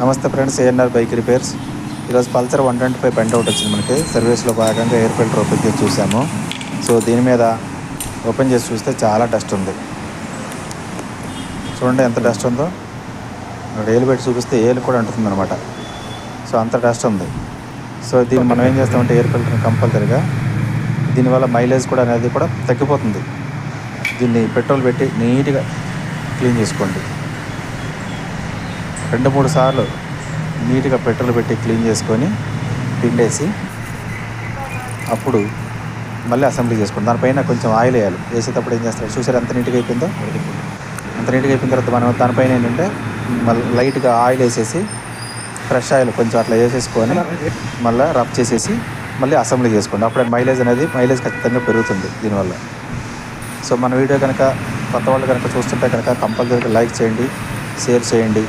నమస్తే friends ANR bike repairs. ఈరోజు Pulsar one twenty five పెంట్ అవుట్ వచ్చింది మనకి. సర్వీస్లో భాగంగా ఎయిర్ ఫిల్టర్ ఓపెన్ చేసి చూసాము. సో దీని మీద ఓపెన్ చేసి చూస్తే చాలా డస్ట్ ఉంది. చూడండి ఎంత డస్ట్ ఉందో. ఏలు పెట్టి చూపిస్తే ఏలు కూడా అంటుంది అనమాట సో అంత డస్ట్ ఉంది. సో దీన్ని మనం ఏం చేస్తామంటే ఎయిర్ ఫిల్టర్ కంపల్సరీగా దీనివల్ల మైలేజ్ కూడా అనేది కూడా తగ్గిపోతుంది. దీన్ని పెట్రోల్ పెట్టి నీట్గా క్లీన్ చేసుకోండి. రెండు మూడు సార్లు నీట్గా పెట్రోల్ పెట్టి క్లీన్ చేసుకొని పిండేసి అప్పుడు మళ్ళీ అసెంబ్లీ చేసుకోండి దానిపైన కొంచెం ఆయిల్ వేయాలి. వేసేటప్పుడు ఏం చేస్తారు? చూసారు ఎంత నీట్గా అయిపోయిందో? అంత నీట్గా అయిపోయిన తర్వాత మనం దానిపైన ఏంటంటే మళ్ళీ లైట్గా ఆయిల్ వేసేసి ఫ్రెష్ ఆయిల్ కొంచెం అట్లా వేసేసుకొని మళ్ళీ రబ్ చేసేసి మళ్ళీ అసెంబ్లీ చేసుకోండి. అప్పుడే మైలేజ్ అనేది మైలేజ్ ఖచ్చితంగా పెరుగుతుంది దీనివల్ల. సో మన వీడియో కనుక కొత్త వాళ్ళు కనుక చూస్తుంటే కనుక కంపల్సరీగా లైక్ చేయండి షేర్ చేయండి.